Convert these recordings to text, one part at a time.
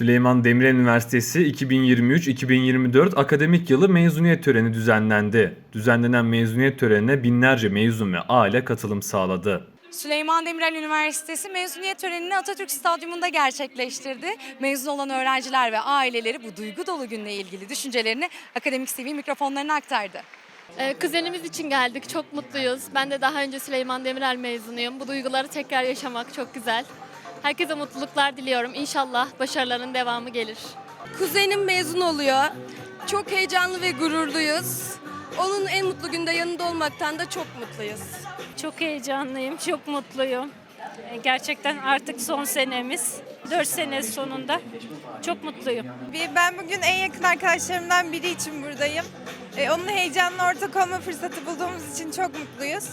Süleyman Demirel Üniversitesi 2023-2024 akademik yılı mezuniyet töreni düzenlendi. Düzenlenen mezuniyet törenine binlerce mezun ve aile katılım sağladı. Süleyman Demirel Üniversitesi mezuniyet törenini Atatürk Stadyumunda gerçekleştirdi. Mezun olan öğrenciler ve aileleri bu duygu dolu günle ilgili düşüncelerini Akademik TV mikrofonlarına aktardı. Ee, Kuzenimiz için geldik. Çok mutluyuz. Ben de daha önce Süleyman Demirel mezunuyum. Bu duyguları tekrar yaşamak çok güzel. Herkese mutluluklar diliyorum. İnşallah başarıların devamı gelir. Kuzenim mezun oluyor. Çok heyecanlı ve gururluyuz. Onun en mutlu günde yanında olmaktan da çok mutluyuz. Çok heyecanlıyım, çok mutluyum. E, Gerçekten artık son senemiz. 4 sene sonunda çok mutluyum. Ben bugün en yakın arkadaşlarımdan biri için buradayım. Ee, onun heyecanına ortak olma fırsatı bulduğumuz için çok mutluyuz.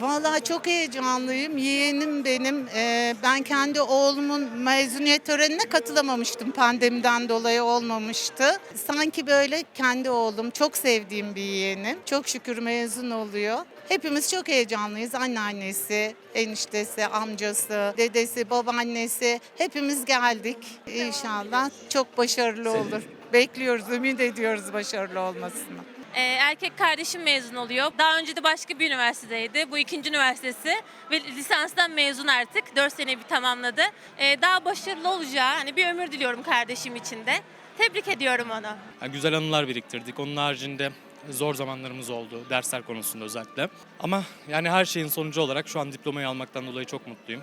Vallahi çok heyecanlıyım. Yeğenim benim. Ee, ben kendi oğlumun mezuniyet törenine katılamamıştım. Pandemiden dolayı olmamıştı. Sanki böyle kendi oğlum, çok sevdiğim bir yeğenim. Çok şükür mezun oluyor. Hepimiz çok heyecanlıyız. Anneannesi, eniştesi, amcası, dedesi, babaannesi. Hepimiz geldik. İnşallah çok başarılı olur. Bekliyoruz, ümit ediyoruz başarılı olmasını. Ee, erkek kardeşim mezun oluyor. Daha önce de başka bir üniversitedeydi. Bu ikinci üniversitesi ve lisanstan mezun artık. 4 sene bir tamamladı. Ee, daha başarılı olacağı hani bir ömür diliyorum kardeşim için de. Tebrik ediyorum onu. Yani güzel anılar biriktirdik. Onun haricinde zor zamanlarımız oldu dersler konusunda özellikle. Ama yani her şeyin sonucu olarak şu an diplomayı almaktan dolayı çok mutluyum.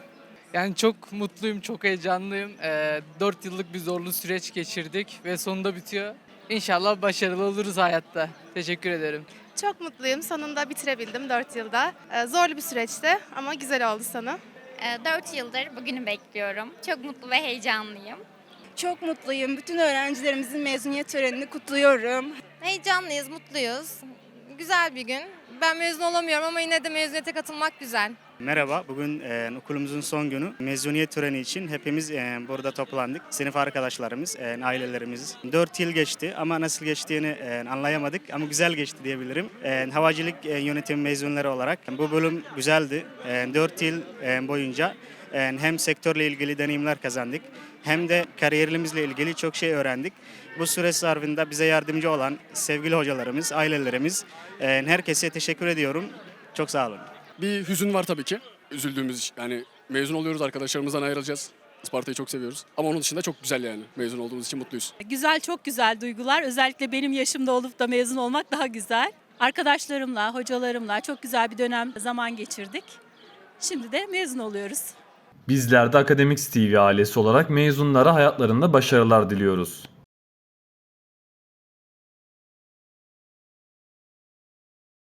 Yani çok mutluyum, çok heyecanlıyım. Ee, 4 yıllık bir zorlu süreç geçirdik ve sonunda bitiyor. İnşallah başarılı oluruz hayatta. Teşekkür ederim. Çok mutluyum. Sonunda bitirebildim 4 yılda. Ee, zorlu bir süreçti ama güzel oldu sonu. 4 yıldır bugünü bekliyorum. Çok mutlu ve heyecanlıyım. Çok mutluyum. Bütün öğrencilerimizin mezuniyet törenini kutluyorum. Heyecanlıyız, mutluyuz. Güzel bir gün. Ben mezun olamıyorum ama yine de mezuniyete katılmak güzel. Merhaba, bugün e, okulumuzun son günü. Mezuniyet töreni için hepimiz e, burada toplandık. Sınıf arkadaşlarımız, e, ailelerimiz. 4 yıl geçti ama nasıl geçtiğini e, anlayamadık ama güzel geçti diyebilirim. E, havacılık e, yönetim mezunları olarak bu bölüm güzeldi. E, 4 yıl e, boyunca e, hem sektörle ilgili deneyimler kazandık hem de kariyerimizle ilgili çok şey öğrendik. Bu süre zarfında bize yardımcı olan sevgili hocalarımız, ailelerimiz, e, herkese teşekkür ediyorum. Çok sağ olun. Bir hüzün var tabii ki. Üzüldüğümüz iş. Yani mezun oluyoruz, arkadaşlarımızdan ayrılacağız. Isparta'yı çok seviyoruz. Ama onun dışında çok güzel yani. Mezun olduğumuz için mutluyuz. Güzel, çok güzel duygular. Özellikle benim yaşımda olup da mezun olmak daha güzel. Arkadaşlarımla, hocalarımla çok güzel bir dönem zaman geçirdik. Şimdi de mezun oluyoruz. Bizler de Akademik TV ailesi olarak mezunlara hayatlarında başarılar diliyoruz.